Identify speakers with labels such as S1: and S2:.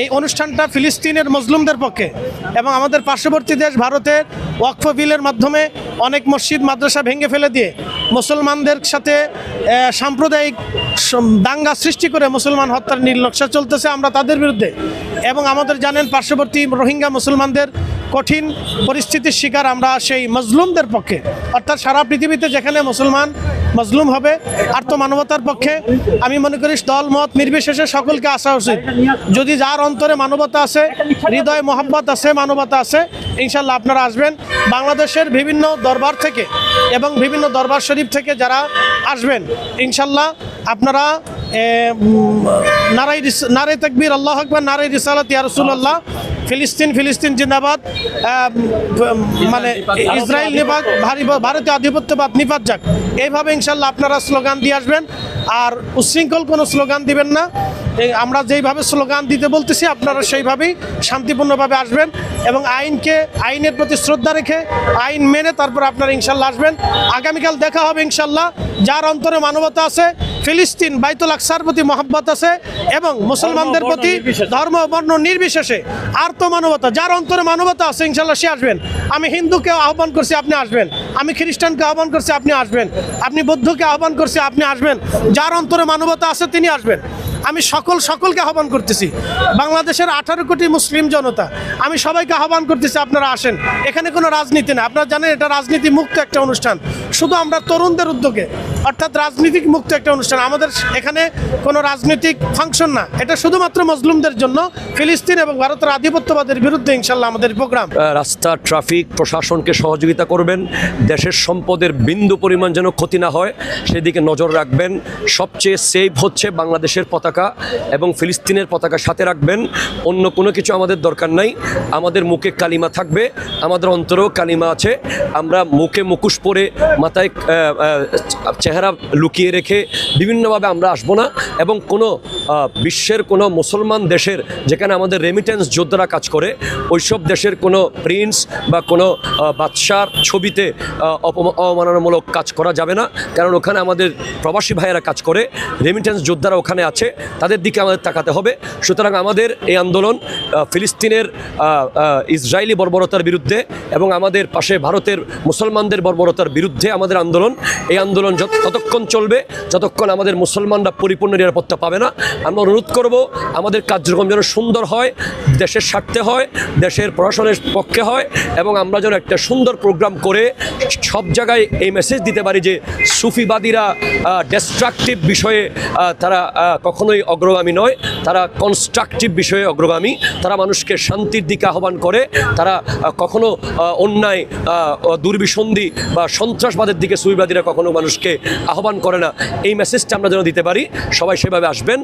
S1: এই অনুষ্ঠানটা ফিলিস্তিনের মজলুমদের পক্ষে এবং আমাদের পার্শ্ববর্তী দেশ ভারতের ওয়াকফ বিলের মাধ্যমে অনেক মসজিদ, মাদ্রাসা ভেঙে ফেলে দিয়ে মুসলমানদের সাথে সাম্প্রদায়িক দাঙ্গা সৃষ্টি করে মুসলমান হত্যার নীল নকশা চলতেছে আমরা তাদের বিরুদ্ধে। এবং আমাদের জানেন পার্শ্ববর্তী রোহিঙ্গা মুসলমানদের কঠিন পরিস্থিতির শিকার আমরা সেই মজলুমদের পক্ষে। অর্থাৎ সারা পৃথিবীতে যেখানে মুসলমান মজলুম হবে আর তো মানবতার পক্ষে, আমি মনে করি দল, মত নির্বিশেষে সকলকে আসা উচিত। যদি যার অন্তরে মানবতা আছে, হৃদয় মোহাম্মত আছে, মানবতা আছে, ইনশাল্লাহ আপনারা আসবেন। বাংলাদেশের বিভিন্ন দরবার থেকে এবং বিভিন্ন দরবার শরীফ থেকে যারা আসবেন, ইনশাল্লাহ আপনারা নারাই নারাই তকবীর, আল্লাহ আকবর নারাই রিসালাত, ইয়া রাসূলুল্লাহ ফিলিস্তিন ফিলিস্তিন জিন্দাবাদ। মানে ইসরায়েল নিপাত, ভারী ভারতীয় আধিপত্যবাদ নিপাত যাক। এইভাবে ইনশাল্লাহ আপনারা স্লোগান দিয়ে আসবেন। আর উশৃঙ্খল কোনো স্লোগান দিবেন না। আমরা যেইভাবে স্লোগান দিতে বলতেছি আপনারা সেইভাবেই শান্তিপূর্ণভাবে আসবেন এবং আইনকে আইনের প্রতি শ্রদ্ধা রেখে আইন মেনে তারপর আপনারা ইনশাল্লাহ আসবেন। আগামীকাল দেখা হবে ইনশাল্লাহ যার অন্তরে মানবতা আছে ফিলিস্তিন বাইতুল আকসার প্রতি মহাব্বত আছে এবং মুসলমানদের প্রতি। ধর্ম বর্ণ নির্বিশেষে আর তো মানবতা যার অন্তরে মানবতা আছে ইনশাল্লাহ সে আসবেন। আমি হিন্দুকে আহ্বান করছি আপনি আসবেন। আমি খ্রিস্টানকে আহ্বান করছি আপনি আসবেন। আপনি বৌদ্ধকে আহ্বান করছি আপনি আসবেন। যার অন্তরে মানবতা আছে তিনি আসবেন। আমি সকল সকলকে আহ্বান করতেছি। বাংলাদেশের আঠারো কোটি মুসলিম জনতা, আমি সবাইকে আহ্বান করতেছি আপনারা আসেন। এখানে কোনো রাজনীতি না। আপনারা জানেন এটা রাজনীতি মুক্ত একটা অনুষ্ঠান। শুধু আমরা তরুণদের উদ্যোগে, অর্থাৎ রাজনীতিক মুক্ত একটা অনুষ্ঠান। আমাদের এখানে কোনো রাজনৈতিক ফাংশন না। এটা শুধুমাত্র মজলুমদের জন্য। ফিলিস্তিন এবং ভারতের আধিপত্যবাদের বিরুদ্ধে ইনশাল্লাহ আমাদের প্রোগ্রাম।
S2: রাস্তা, ট্রাফিক প্রশাসনকে সহযোগিতা করবেন। দেশের সম্পদের বিন্দু পরিমাণ যেন ক্ষতি না হয়, সেদিকে নজর রাখবেন। সবচেয়ে সেফ হচ্ছে বাংলাদেশের পতাকা এবং ফিলিস্তিনের পতাকা সাথে রাখবেন। অন্য কোনো কিছু আমাদের দরকার নাই। আমাদের মুখে কালিমা থাকবে। আমাদের অন্তরেও কালিমা আছে। আমরা মুখে মুখোশ পরে মাথায় চেহারা লুকিয়ে রেখে বিভিন্নভাবে আমরা আসব না। এবং কোনো বিশ্বের কোনো মুসলমান দেশের যেখানে আমাদের রেমিটেন্স যোদ্ধারা কাজ করে ওইসব দেশের কোনো প্রিন্স বা কোনো বাদশার ছবিতে আহ, অপমা- অবমাননামূলক কাজ করা যাবে না। কারণ ওখানে আমাদের প্রবাসী ভাইয়েরা কাজ করে। রেমিটেন্স যোদ্ধারা ওখানে আছে। তাদের দিকে আমাদের তাকাতে হবে। সুতরাং আমাদের এই আন্দোলন ফিলিস্তিনের ইসরায়েলি বর্বরতার বিরুদ্ধে এবং আমাদের পাশে ভারতের মুসলমানদের বর্বরতার বিরুদ্ধে আমাদের আন্দোলন। এই আন্দোলন ততক্ষণ চলবে যতক্ষণ আমাদের মুসলমানরা পরিপূর্ণ নিরাপত্তা পাবে না আমরা অনুরোধ করব আমাদের কার্যক্রম যেন সুন্দর হয় দেশের স্বার্থে হয় দেশের প্রশাসনের পক্ষে হয় এবং আমরা যেন একটা সুন্দর প্রোগ্রাম করে সব জায়গায় এই মেসেজ দিতে পারি যে সুফিবাদীরা ডেস্ট্রাকটিভ বিষয়ে তারা আহ, কখনোই অগ্রগামী নয়। তারা কনস্ট্রাকটিভ বিষয়ে অগ্রগামী। তারা মানুষকে শান্তির দিকে আহ্বান করে। তারা কখনো অন্যায় দুর্বিসন্ধি বা সন্ত্রাসবাদের দিকে সুবিবাদীরা কখনো মানুষকে আহ্বান করে না। এই মেসেজটা আমরা যেন দিতে পারি। সবাই সেভাবে আসবেন।